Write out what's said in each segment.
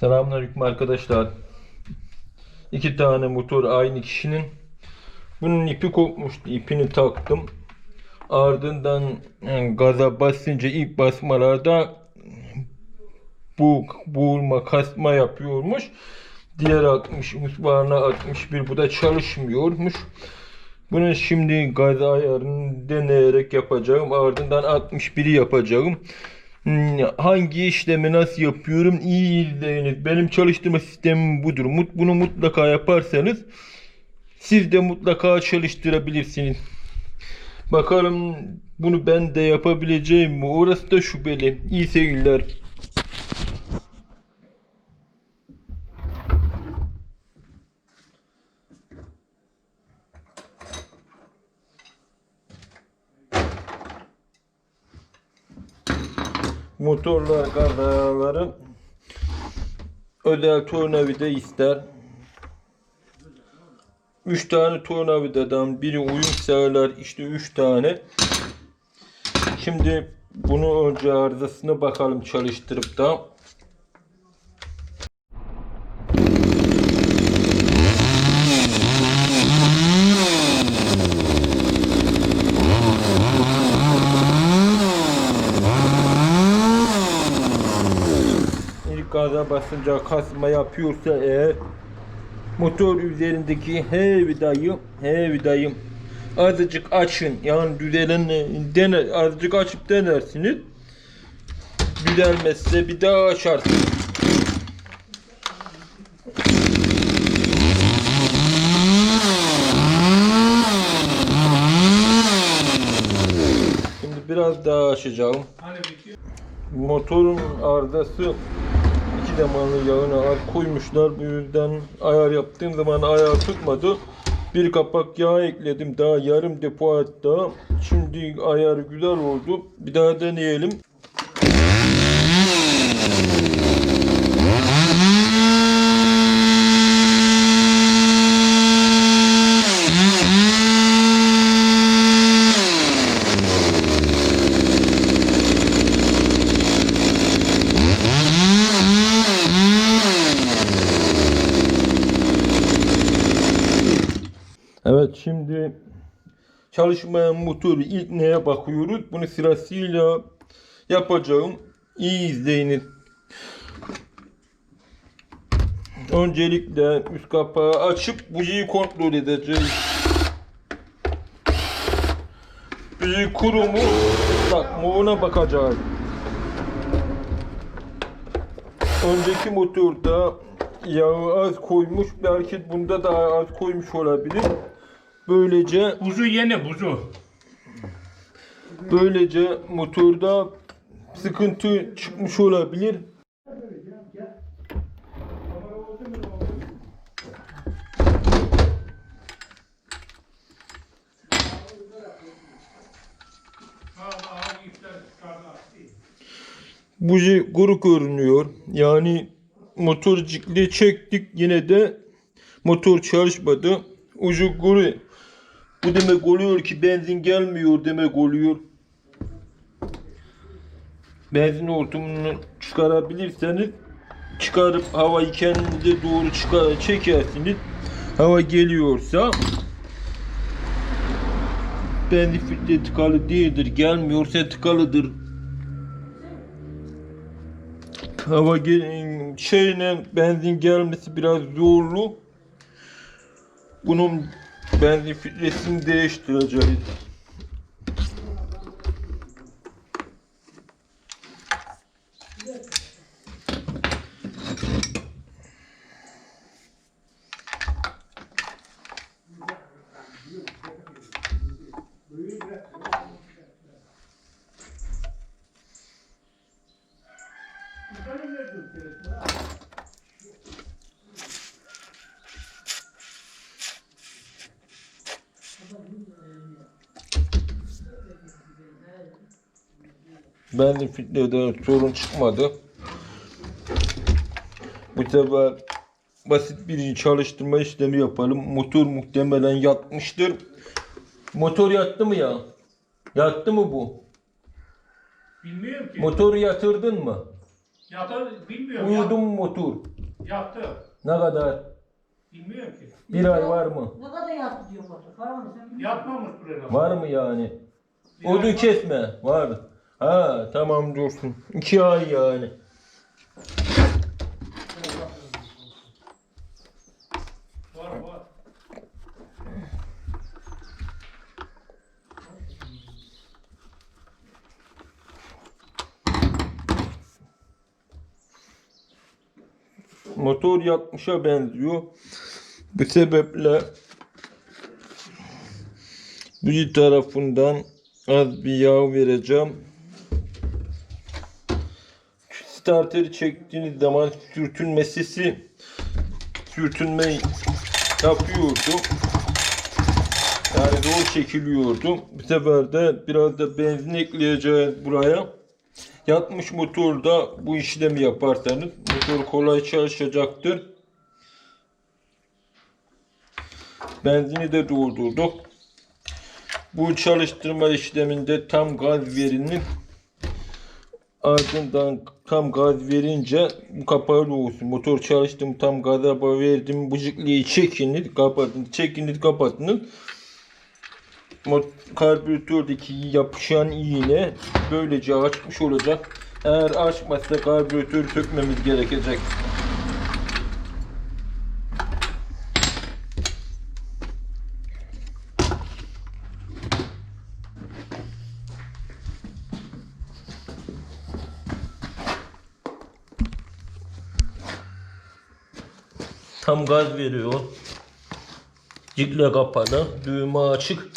Selamünaleyküm arkadaşlar. İki tane motor aynı kişinin. Bunun ipi kopmuştu. İpini taktım. Ardından gaza basınca ilk basmalarda bu boğulma kasma yapıyormuş. Diğer 60 musbarına 61 bu da çalışmıyormuş. Bunu şimdi gaz ayarını deneyerek yapacağım. Ardından 61'i yapacağım. Hmm, Hangi işlemi nasıl yapıyorum iyi izleyiniz. Benim çalıştırma sistemim budur. Bunu mutlaka yaparsanız siz de mutlaka çalıştırabilirsiniz. Bakalım bunu ben de yapabileceğim mi? Orası da şüpheli. İyi seyirler. Motorlar kazaları özel tornavida ister. 3 tane tornavidadan biri uyum sağlar. İşte 3 tane. Şimdi bunu önce arızasına bakalım çalıştırıp da. Basınca kasma yapıyorsa eğer motor üzerindeki H vidayı H vidayı azıcık açın yani düzelen dene azıcık açıp denersiniz. Düzelmezse bir daha açarsınız. Şimdi biraz daha açacağım. Motorun arızası iki zamanlı yağına az koymuşlar. Bu yüzden ayar yaptığım zaman ayar tutmadı. Bir kapak yağ ekledim. Daha yarım depo hatta. Şimdi ayarı güzel oldu. Bir daha deneyelim. Evet şimdi çalışmayan motoru ilk neye bakıyoruz? Bunu sırasıyla yapacağım. İyi izleyiniz. Öncelikle üst kapağı açıp bujiyi kontrol edeceğiz. Buji kuru mu? Bak ona bakacağız. Önceki motorda yağı az koymuş. Belki bunda da az koymuş olabilir. Böylece Buzu yeni buzu. böylece motorda sıkıntı çıkmış olabilir. Buji kuru görünüyor. Yani motorcikli çektik yine de motor çalışmadı. Ucu kuru. Bu demek oluyor ki benzin gelmiyor demek oluyor. Benzin hortumunu çıkarabilirseniz çıkarıp havayı kendinize doğru çıkar çekersiniz. Hava geliyorsa benzin filtre tıkalı değildir. Gelmiyorsa tıkalıdır. Hava gel- şeyle benzin gelmesi biraz zorlu. Bunun benzin filtresini değiştireceğiz. Benzin filtrede sorun çıkmadı. Bu sefer basit bir çalıştırma işlemi yapalım. Motor muhtemelen yatmıştır. Motor yattı mı ya? Yattı mı bu? Bilmiyorum ki. Motoru yatırdın mı? Yatı bilmiyorum. Uyudun mu motor? Yattı. Ne kadar? Bilmiyorum ki. Bir ay var mı? Ne kadar yattı diyor motor. Var mı sen? Yatmamış buraya. Var mı yani? Var. kesme. Var. Ha tamam dursun. İki ay yani. Var var. Motor yakmışa benziyor. Bu sebeple bir tarafından az bir yağ vereceğim. Starteri çektiğiniz zaman sürtünme sesi sürtünme yapıyordu. Yani zor çekiliyordu. Bu sefer de biraz da benzin ekleyeceğiz buraya. Yatmış motorda bu işlemi yaparsanız motor kolay çalışacaktır. Benzini de doldurduk. Bu çalıştırma işleminde tam gaz verilip ardından tam gaz verince kapalı olsun. Motor çalıştım tam gaza verdim. Bıcıklıyı çekiniz, kapatın, çekiniz, kapatınız. Mot- Karbüratördeki yapışan iğne böylece açmış olacak. Eğer açmazsa karbüratörü sökmemiz gerekecek. Tam gaz veriyor. Cikle kapalı, düğme açık.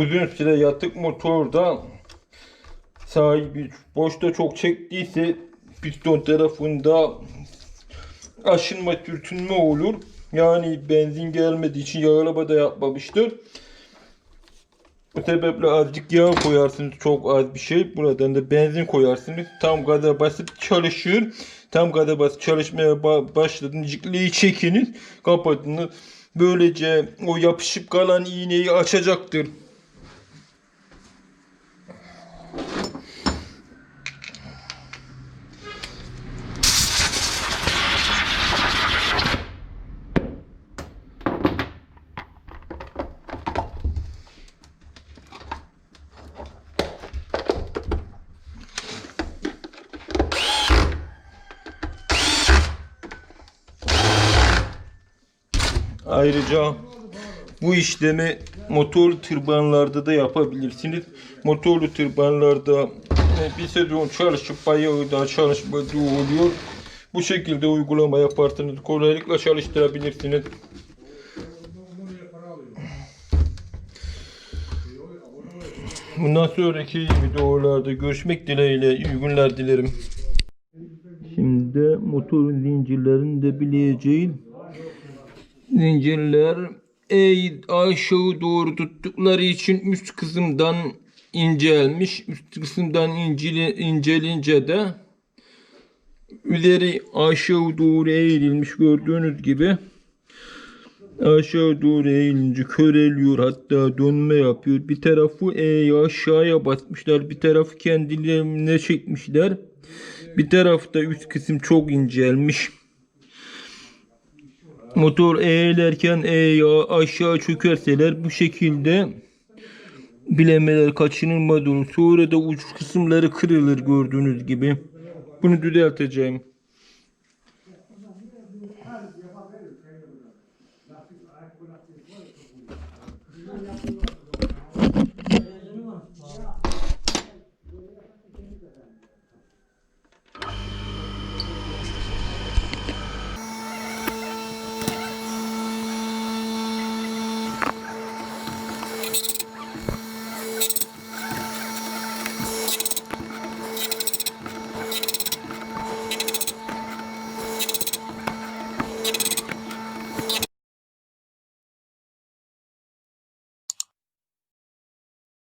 Uzun süre yatık motorda sahibi boşta çok çektiyse piston tarafında aşınma sürtünme olur. Yani benzin gelmediği için yağlama da yapmamıştır. Bu sebeple azıcık yağ koyarsınız çok az bir şey. Buradan da benzin koyarsınız. Tam gaza basıp çalışır. Tam gaza basıp çalışmaya ba- başladın. Cikleyi çekiniz. Kapatınız. Böylece o yapışıp kalan iğneyi açacaktır. Ayrıca bu işlemi motorlu tırbanlarda da yapabilirsiniz. Motorlu tırbanlarda e, bir sezon çalışıp bayağı da çalışmadığı oluyor. Bu şekilde uygulama yaparsanız kolaylıkla çalıştırabilirsiniz. Bundan sonraki videolarda görüşmek dileğiyle iyi günler dilerim. Şimdi motorun zincirlerini de bileceğiz. Zincirler eğ aşağı doğru tuttukları için üst kısımdan incelmiş. Üst kısımdan inceli, incelince de ileri aşağı doğru eğrilmiş gördüğünüz gibi. Aşağı doğru eğilince köreliyor hatta dönme yapıyor. Bir tarafı E'ye aşağıya basmışlar. Bir tarafı kendilerine çekmişler. Bir tarafta üst kısım çok incelmiş. Motor eğilerken E'ye aşağı çökerseler bu şekilde bilemeler kaçınılmaz olur. Sonra da uç kısımları kırılır gördüğünüz gibi. Bunu düzelteceğim.